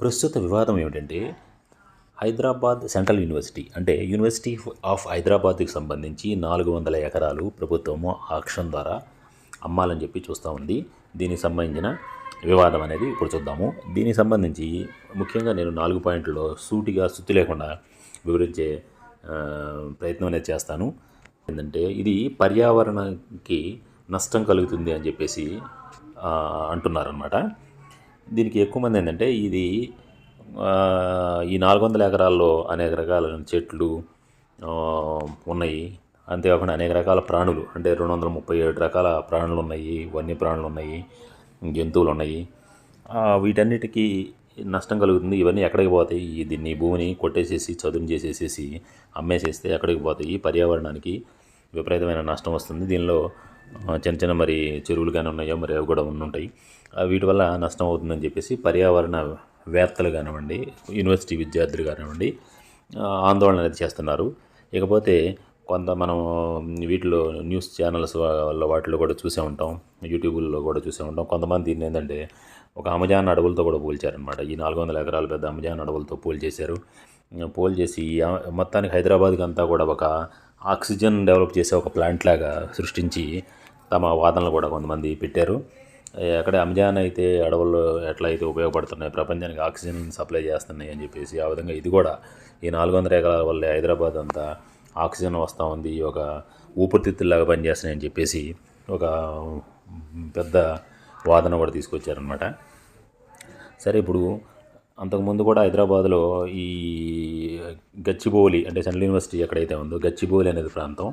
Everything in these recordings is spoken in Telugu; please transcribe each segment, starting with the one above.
ప్రస్తుత వివాదం ఏమిటంటే హైదరాబాద్ సెంట్రల్ యూనివర్సిటీ అంటే యూనివర్సిటీ ఆఫ్ హైదరాబాద్కి సంబంధించి నాలుగు వందల ఎకరాలు ప్రభుత్వము ఆక్షన్ ద్వారా అమ్మాలని చెప్పి చూస్తూ ఉంది. దీనికి సంబంధించిన వివాదం అనేది ఇప్పుడు చూద్దాము. దీనికి సంబంధించి ముఖ్యంగా నేను నాలుగు పాయింట్లలో సూటిగా సుత్తి లేకుండా వివరించే ప్రయత్నం అనేది చేస్తాను. ఏంటంటే ఇది పర్యావరణానికి నష్టం కలుగుతుంది అని చెప్పేసి అంటున్నారనమాట దీనికి ఎక్కువ మంది ఏంటంటే ఇది ఈ నాలుగు వందల ఎకరాల్లో అనేక రకాల చెట్లు ఉన్నాయి. అంతేకాకుండా అనేక రకాల ప్రాణులు అంటే రెండు వందల ముప్పై ఏడు రకాల ప్రాణులు ఉన్నాయి వన్య ప్రాణులు ఉన్నాయి జంతువులు ఉన్నాయి వీటన్నిటికీ నష్టం కలుగుతుంది. ఇవన్నీ ఎక్కడికి పోతాయి? దీన్ని భూమిని కొట్టేసేసి చదును చేసేసేసి అమ్మేసేస్తే ఎక్కడికి పోతాయి? పర్యావరణానికి విపరీతమైన నష్టం వస్తుంది. దీనిలో చిన్న చిన్న మరి చెరువులు కానీ ఉన్నాయో మరి అవి కూడా ఉంటాయి వీటి వల్ల నష్టం అవుతుందని చెప్పేసి పర్యావరణ వేత్తలు కానివ్వండి యూనివర్సిటీ విద్యార్థులు కానివ్వండి ఆందోళన అనేది చేస్తున్నారు. ఇకపోతే కొంత మనం వీటిలో న్యూస్ ఛానల్స్ వాటిలో కూడా చూసే ఉంటాం యూట్యూబ్లో కూడా చూసే ఉంటాం. కొంతమంది దీన్ని ఏంటంటే ఒక అమెజాన్ అడవులతో కూడా పోల్చారనమాట ఈ నాలుగు వందల ఎకరాల పెద్ద అమెజాన్ అడవులతో పోల్ చేశారు పోల్ చేసి ఈ మొత్తానికి హైదరాబాద్కి అంతా కూడా ఒక ఆక్సిజన్ డెవలప్ చేసే ఒక ప్లాంట్ లాగా సృష్టించి తమ వాదనలు కూడా కొంతమంది పెట్టారు. అక్కడ అమెజాన్ అయితే అడవుల్లో ఎట్లా అయితే ఉపయోగపడుతున్నాయి ప్రపంచానికి ఆక్సిజన్ సప్లై చేస్తున్నాయి అని చెప్పేసి ఆ విధంగా ఇది కూడా ఈ నాలుగు వందల ఎకరాల వల్లే హైదరాబాద్ అంతా ఆక్సిజన్ వస్తూ ఉంది ఒక ఊపిరితిత్తుల్లాగా పనిచేస్తున్నాయని చెప్పేసి ఒక పెద్ద వాదన కూడా తీసుకొచ్చారనమాట సరే ఇప్పుడు అంతకుముందు కూడా హైదరాబాద్లో ఈ గచ్చిబౌలి అంటే సెంట్రల్ యూనివర్సిటీ ఎక్కడైతే ఉందో గచ్చిబౌలి అనేది ప్రాంతం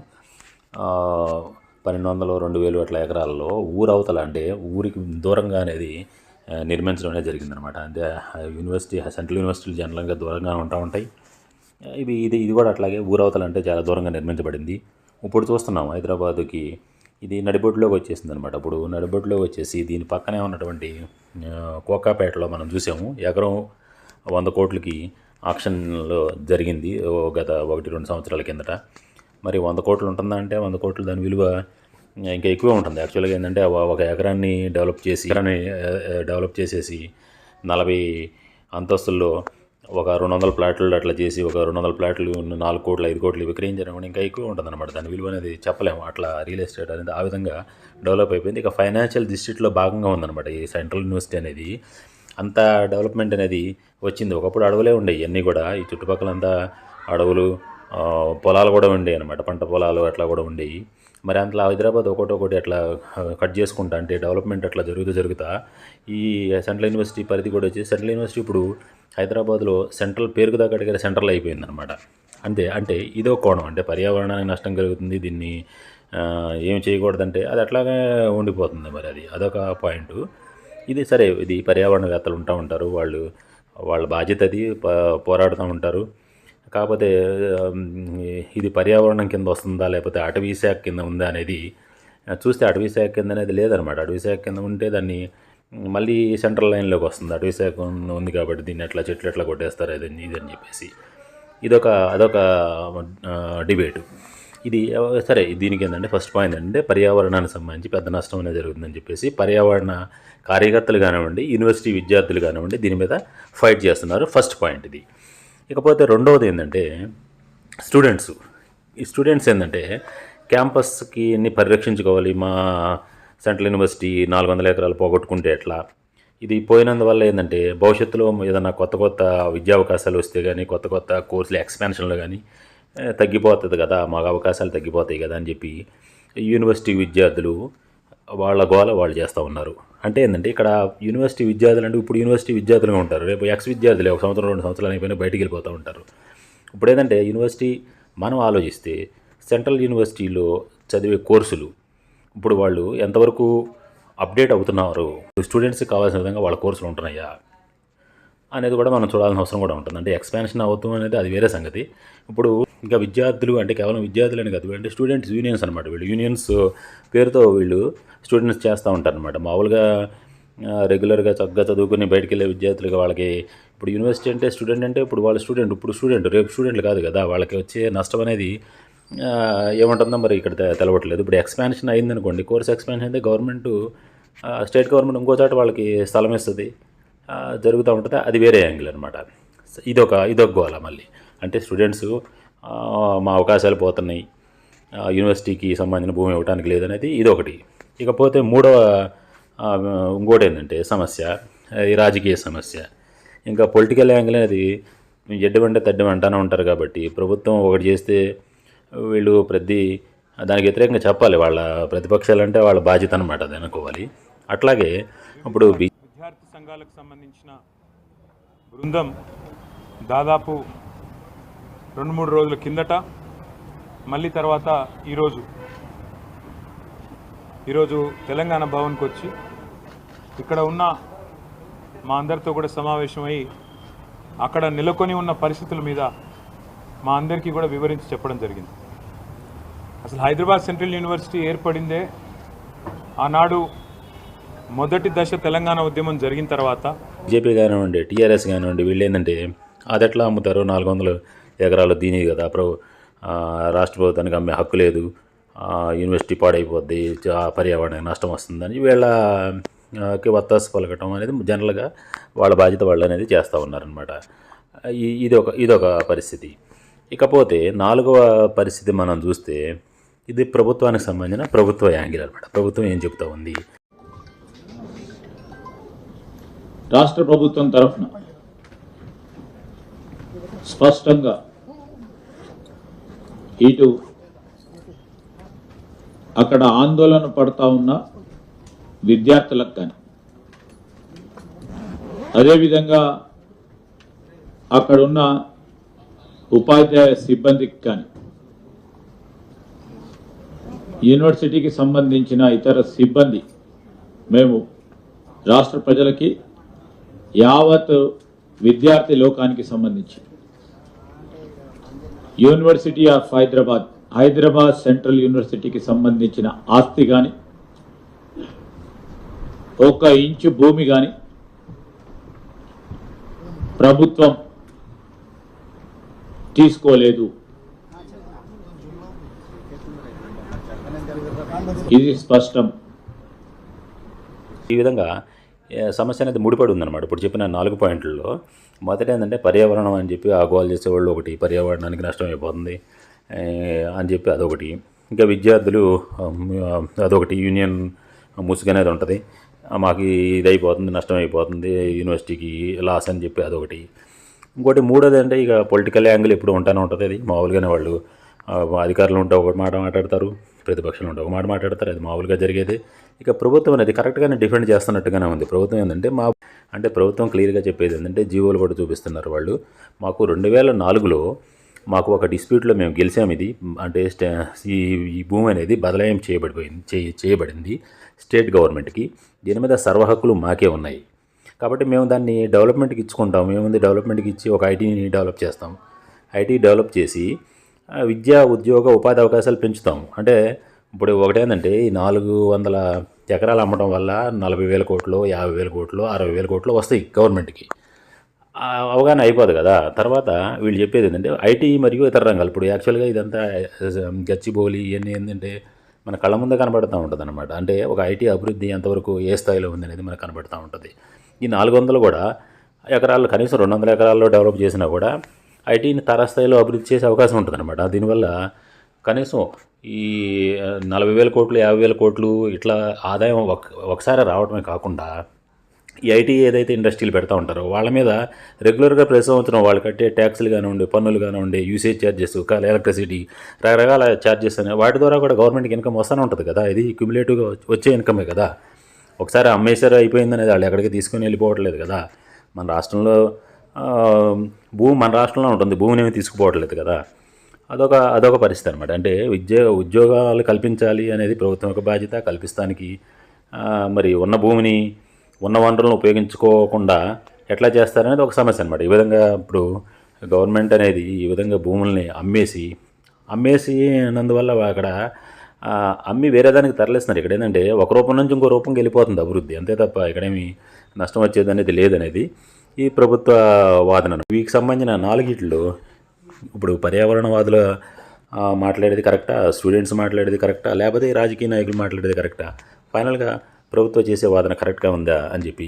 పన్నెండు వందలు రెండు వేలు అట్లా ఎకరాల్లో ఊరు అవతల అంటే ఊరికి దూరంగా అనేది నిర్మించడం అనేది జరిగిందనమాట అంటే యూనివర్సిటీ సెంట్రల్ యూనివర్సిటీలు జనరల్గా దూరంగా ఉంటా ఉంటాయి. ఇవి ఇది ఇది కూడా అట్లాగే ఊరవతలు అంటే చాలా దూరంగా నిర్మించబడింది. ఇప్పుడు చూస్తున్నాం హైదరాబాద్కి ఇది నడిబొడ్లోకి వచ్చేసింది అనమాట ఇప్పుడు నడిబొడ్లోకి వచ్చేసి దీని పక్కనే ఉన్నటువంటి కోకాపేటలో మనం చూసాము. ఎకరం వంద కోట్లకి ఆక్షన్లో జరిగింది. గత ఒకటి రెండు సంవత్సరాల కిందట. మరి వంద కోట్లు ఉంటుందా అంటే వంద కోట్లు దాని విలువ ఇంకా ఎక్కువే ఉంటుంది. యాక్చువల్గా ఏంటంటే ఒక- ఎకరాన్ని డెవలప్ చేసి ఎకరాన్ని డెవలప్ చేసేసి నలభై అంతస్తుల్లో ఒక రెండు వందల ప్లాట్లు అట్లా చేసి ఒక రెండు వందల ప్లాట్లు నాలుగు కోట్లు ఐదు కోట్లు విక్రయించడం కూడా ఇంకా ఎక్కువ ఉంటుంది అనమాట దాని విలువ అనేది చెప్పలేము. అట్లా రియల్ ఎస్టేట్ అనేది ఆ విధంగా డెవలప్ అయిపోయింది. ఇక ఫైనాన్షియల్ డిస్ట్రిక్ట్లో భాగంగా ఉందన్నమాట ఈ సెంట్రల్ యూనివర్సిటీ అనేది. అంత డెవలప్మెంట్ అనేది వచ్చింది. ఒకప్పుడు అడవులే ఉండేవి. అన్నీ కూడా ఈ చుట్టుపక్కలంతా అడవులు పొలాలు కూడా ఉండేవి అనమాట పంట పొలాలు అట్లా కూడా ఉండేవి. మరి అంతలో హైదరాబాద్ ఒకటి ఒకటి అట్లా కట్ చేసుకుంటా. అంటే డెవలప్మెంట్ అట్లా జరుగుతూ జరుగుతా. ఈ సెంట్రల్ యూనివర్సిటీ పరిధి కూడా వచ్చి సెంట్రల్ యూనివర్సిటీ ఇప్పుడు హైదరాబాద్లో సెంట్రల్ పేరుకు దగ్గర సెంట్రల్ అయిపోయింది అనమాట అంతే అంటే ఇదో కోణం. అంటే పర్యావరణానికి నష్టం కలుగుతుంది దీన్ని ఏం చేయకూడదంటే అది అట్లాగే ఉండిపోతుంది మరి అది. అదొక పాయింట్. ఇది సరే ఇది పర్యావరణవేత్తలు ఉంటా ఉంటారు వాళ్ళు వాళ్ళ బాధ్యత అది పోరాడుతూ ఉంటారు. కాకపోతే ఇది పర్యావరణం కింద వస్తుందా లేకపోతే అటవీ శాఖ కింద ఉందా అనేది చూస్తే అటవీ శాఖ కింద అనేది లేదనమాట అటవీ శాఖ కింద ఉంటే దాన్ని మళ్ళీ సెంట్రల్ లైన్లోకి వస్తుంది. అటవీ శాఖ ఉంది కాబట్టి దీన్ని ఎట్లా చెట్లు ఎట్లా కొట్టేస్తారు అది ఇది అని చెప్పేసి. ఇదొక అదొక డిబేట్ డిబేటు. ఇది సరే దీనికి ఏంటంటే ఫస్ట్ పాయింట్ అంటే పర్యావరణానికి సంబంధించి పెద్ద నష్టం అనేది జరుగుతుందని చెప్పేసి పర్యావరణ కార్యకర్తలు కానివ్వండి యూనివర్సిటీ విద్యార్థులు కానివ్వండి దీని మీద ఫైట్ చేస్తున్నారు. ఫస్ట్ పాయింట్ ఇది. ఇకపోతే రెండవది ఏంటంటే స్టూడెంట్స్ ఈ స్టూడెంట్స్ ఏంటంటే క్యాంపస్కి అన్ని పరిరక్షించుకోవాలి? మా సెంట్రల్ యూనివర్సిటీ నాలుగు వందల ఎకరాలు పోగొట్టుకుంటే ఎట్లా? ఇది పోయినందువల్ల ఏంటంటే భవిష్యత్తులో ఏదైనా కొత్త కొత్త విద్యా అవకాశాలు వస్తే కానీ కొత్త కొత్త కోర్సులు ఎక్స్పెన్షన్లు కానీ తగ్గిపోతుంది కదా. మాకు అవకాశాలు తగ్గిపోతాయి కదా అని చెప్పి యూనివర్సిటీ విద్యార్థులు వాళ్ళ గోల వాళ్ళు చేస్తూ ఉన్నారు. అంటే ఏంటంటే ఇక్కడ యూనివర్సిటీ విద్యార్థులు అంటే ఇప్పుడు యూనివర్సిటీ విద్యార్థులుగా ఉంటారు. రేపు ఎక్స్ విద్యార్థులు ఒక సంవత్సరం రెండు సంవత్సరాలు అయిపోయినా బయటికి వెళ్ళిపోతూ ఉంటారు. ఇప్పుడు ఏంటంటే యూనివర్సిటీ మనం ఆలోచిస్తే సెంట్రల్ యూనివర్సిటీలో చదివే కోర్సులు ఇప్పుడు వాళ్ళు ఎంతవరకు అప్డేట్ అవుతున్నారు? స్టూడెంట్స్కి కావాల్సిన విధంగా వాళ్ళ కోర్సులు ఉంటున్నాయా? అనేది కూడా మనం చూడాల్సిన అవసరం కూడా ఉంటుంది. అంటే ఎక్స్పాన్షన్ అవుతాం అనేది అది వేరే సంగతి. ఇప్పుడు ఇంకా విద్యార్థులు అంటే కేవలం విద్యార్థులు అని కాదు అంటే స్టూడెంట్స్ యూనియన్స్ అనమాట వీళ్ళు. యూనియన్స్ పేరుతో వీళ్ళు స్టూడెంట్స్ చేస్తూ ఉంటారు అనమాట మామూలుగా రెగ్యులర్గా చక్కగా చదువుకుని బయటికి వెళ్ళే విద్యార్థులుగా వాళ్ళకి ఇప్పుడు యూనివర్సిటీ అంటే స్టూడెంట్ అంటే ఇప్పుడు వాళ్ళు స్టూడెంట్ ఇప్పుడు స్టూడెంట్ రేపు స్టూడెంట్లు కాదు కదా. వాళ్ళకి వచ్చే నష్టం అనేది ఏముంటుందో మరి ఇక్కడ తెలవట్లేదు. ఇప్పుడు ఎక్స్పాన్షన్ అయిందనుకోండి కోర్స్ ఎక్స్పాన్షన్ అయితే గవర్నమెంట్ స్టేట్ గవర్నమెంట్ ఇంకో చోట వాళ్ళకి స్థలం ఇస్తుంది. జరుగుతూ ఉంటుంది. అది వేరే యాంగిల్ అనమాట ఇదొక ఇదొక గోల మళ్ళీ. అంటే స్టూడెంట్స్ మా అవకాశాలు పోతున్నాయి. యూనివర్సిటీకి సంబంధించిన భూమి ఇవ్వడానికి లేదనేది ఇదొకటి. ఇకపోతే మూడవ ఇంకోటి ఏంటంటే సమస్య ఈ రాజకీయ సమస్య. ఇంకా పొలిటికల్ యాంగిల్ అనేది ఎడ్డమంటే తడ్డం అంటానే ఉంటారు కాబట్టి ప్రభుత్వం ఒకటి చేస్తే వీళ్ళు ప్రతి దానికి వ్యతిరేకంగా చెప్పాలి. వాళ్ళ ప్రతిపక్షాలు అంటే వాళ్ళ బాధ్యత అనమాట అది అనుకోవాలి. అట్లాగే ఇప్పుడు బి సంఘాలకు సంబంధించిన బృందం దాదాపు రెండు మూడు రోజుల కిందట మళ్ళీ తర్వాత ఈరోజు ఈరోజు తెలంగాణ భవన్కి వచ్చి ఇక్కడ ఉన్న మా అందరితో కూడా సమావేశమై అక్కడ నెలకొని ఉన్న పరిస్థితుల మీద మా అందరికీ కూడా వివరించి చెప్పడం జరిగింది. అసలు హైదరాబాద్ సెంట్రల్ యూనివర్సిటీ ఏర్పడిందే ఆనాడు మొదటి దశ తెలంగాణ ఉద్యమం జరిగిన తర్వాత బీజేపీ కానివ్వండి టీఆర్ఎస్ కానివ్వండి వీళ్ళు ఏంటంటే అది ఎట్లా అమ్ముతారు? నాలుగు వందల ఎకరాలు దీని కదా ప్ర రాష్ట్ర ప్రభుత్వానికి అమ్మే హక్కు లేదు. యూనివర్సిటీ పాడైపోద్ది పర్యావరణానికి నష్టం వస్తుందని వీళ్ళ ఆ, వత్తాసు పలకటం అనేది జనరల్గా వాళ్ళ బాధ్యత వాళ్ళు అనేది చేస్తూ ఉన్నారనమాట ఇది ఒక ఇదొక పరిస్థితి. ఇకపోతే నాలుగవ పరిస్థితి మనం చూస్తే ఇది ప్రభుత్వానికి సంబంధించిన ప్రభుత్వ యాంగిల్ అనమాట ప్రభుత్వం ఏం చెప్తా ఉంది? రాష్ట్ర ప్రభుత్వం తరఫున స్పష్టంగా ఇటు అక్కడ ఆందోళన పడతా ఉన్న విద్యార్థులకు కానీ అదేవిధంగా అక్కడున్న ఉపాధ్యాయ సిబ్బందికి కానీ యూనివర్సిటీకి సంబంధించిన ఇతర సిబ్బంది మేము రాష్ట్ర ప్రజలకి యావత్ విద్యార్థి లోకానికి సంబంధించి. University of Hyderabad Hyderabad central యూనివర్సిటీకి సంబంధించిన ఆస్తి కానీ ఒక ఇంచు భూమి కానీ ప్రభుత్వం తీసుకోలేదు. ఇది స్పష్టం. ఈ విధంగా సమస్య అనేది ముడిపడి ఉందన్నమాట. ఇప్పుడు చెప్పిన నాలుగు పాయింట్లలో మొదట ఏంటంటే పర్యావరణం అని చెప్పి ఆగోలు చేసేవాళ్ళు ఒకటి పర్యావరణానికి నష్టం అయిపోతుంది అని చెప్పి అదొకటి. ఇంకా విద్యార్థులు అదొకటి యూనియన్ ముసుగు అనేది ఉంటుంది. మాకు ఇది అయిపోతుంది నష్టం అయిపోతుంది యూనివర్సిటీకి లాస్ అని చెప్పి అదొకటి. ఇంకోటి మూడోది అంటే ఇక పొలిటికల్ యాంగిల్ ఎప్పుడు ఉంటానే ఉంటుంది అది. మామూలుగానే వాళ్ళు అధికారులు ఉంటే ఒక మాట మాట్లాడతారు. ప్రతిపక్షాలు ఉంటే ఒక మాట మాట్లాడతారు అది మామూలుగా జరిగేది. ఇక ప్రభుత్వం అనేది కరెక్ట్గానే డిఫెండ్ చేస్తున్నట్టుగానే ఉంది. ప్రభుత్వం ఏంటంటే మా అంటే ప్రభుత్వం క్లియర్గా చెప్పేది ఏంటంటే జీవోలు కూడా చూపిస్తున్నారు వాళ్ళు. మాకు రెండు వేల నాలుగులో మాకు ఒక డిస్ప్యూట్లో మేము గెలిచాం ఇది. అంటే ఈ ఈ భూమి అనేది బదలాయం చేయబడిపోయింది చేయబడింది స్టేట్ గవర్నమెంట్కి దీని మీద సర్వ హక్కులు మాకే ఉన్నాయి. కాబట్టి మేము దాన్ని డెవలప్మెంట్కి ఇచ్చుకుంటాం. మేముంది డెవలప్మెంట్కి ఇచ్చి ఒక ఐటీని డెవలప్ చేస్తాం. ఐటీ డెవలప్ చేసి విద్యా ఉద్యోగ ఉపాధి అవకాశాలు పెంచుతాం. అంటే ఇప్పుడు ఒకటేందంటే ఈ నాలుగు వందల ఎకరాలు అమ్మడం వల్ల నలభై వేల కోట్లు యాభై వేల కోట్లు అరవై వేల కోట్లు వస్తాయి గవర్నమెంట్కి. అవగాహన అయిపోదు కదా. తర్వాత వీళ్ళు చెప్పేది ఏంటంటే ఐటీ మరియు ఇతర రంగాలు. ఇప్పుడు యాక్చువల్గా ఇదంతా గచ్చిబౌలి ఇవన్నీ ఏంటంటే మన కళ్ళ ముందే కనబడుతూ ఉంటుంది అనమాట అంటే ఒక ఐటీ అభివృద్ధి ఎంతవరకు ఏ స్థాయిలో ఉంది అనేది మనకు కనబడుతూ ఉంటుంది. ఈ నాలుగు వందలు కూడా ఎకరాలు కనీసం రెండు వందల ఎకరాల్లో డెవలప్ చేసినా కూడా ఐటీని తారాస్థాయిలో అభివృద్ధి చేసే అవకాశం ఉంటుందన్నమాట. దీనివల్ల కనీసం ఈ నలభై వేల కోట్లు యాభై వేల కోట్లు ఇట్లా ఆదాయం ఒక ఒకసారి రావడమే కాకుండా ఈ ఐటీ ఏదైతే ఇండస్ట్రీలు పెడతా ఉంటారో వాళ్ళ మీద రెగ్యులర్గా ప్రతి సంవత్సరం వాళ్ళు కట్టే ట్యాక్సులు కానివ్వండి పన్నులు కానివ్వండి యూసేజ్ ఛార్జెస్ ఎలక్ట్రిసిటీ రకరకాల ఛార్జెస్ అనే వాటి ద్వారా కూడా గవర్నమెంట్కి ఇన్కమ్ వస్తూనే ఉంటుంది కదా. ఇది క్యుములేటివ్గా వచ్చే ఇన్కమే కదా. ఒకసారి అమ్మేశారు అయిపోయిందనేది వాళ్ళు ఎక్కడికి తీసుకొని వెళ్ళిపోవట్లేదు కదా. మన రాష్ట్రంలో భూమి మన రాష్ట్రంలో ఉంటుంది. భూమిని ఏమీ తీసుకుపోవట్లేదు కదా. అదొక అదొక పరిస్థితి అనమాట అంటే ఉద్యోగ ఉద్యోగాలు కల్పించాలి అనేది ప్రభుత్వం యొక్క బాధ్యత. కల్పిస్తానికి మరి ఉన్న భూమిని ఉన్న వనరులను ఉపయోగించుకోకుండా ఎట్లా చేస్తారనేది ఒక సమస్య అనమాట ఈ విధంగా ఇప్పుడు గవర్నమెంట్ అనేది ఈ విధంగా భూముల్ని అమ్మేసి అమ్మేసి నందువల్ల అక్కడ అమ్మి వేరే దానికి తరలిస్తున్నారు. ఇక్కడ ఏంటంటే ఒక రూపం నుంచి ఇంకో రూపంకి వెళ్ళిపోతుంది అభివృద్ధి. అంతే తప్ప ఇక్కడేమి నష్టం వచ్చేది అనేది లేదనేది. ఈ ప్రభుత్వ వాదన వీటికి సంబంధించిన నాలుగిట్లో ఇప్పుడు పర్యావరణవాదుల మాట్లాడేది కరెక్టా? స్టూడెంట్స్ మాట్లాడేది కరెక్టా? లేకపోతే రాజకీయ నాయకులు మాట్లాడేది కరెక్టా? ఫైనల్గా ప్రభుత్వం చేసే వాదన కరెక్ట్గా ఉందా అని చెప్పి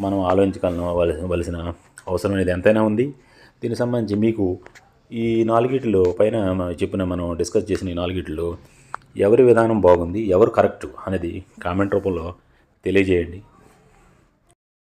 మనం ఆలోచించగలవలసిన అవసరం అనేది ఎంతైనా ఉంది. దీనికి సంబంధించి మీకు ఈ నాలుగిటిలో పైన చెప్పిన మనం డిస్కస్ చేసిన ఈ నాలుగిటిలో ఎవరి విధానం బాగుంది? ఎవరు కరెక్ట్? అనేది కామెంట్ రూపంలో తెలియజేయండి.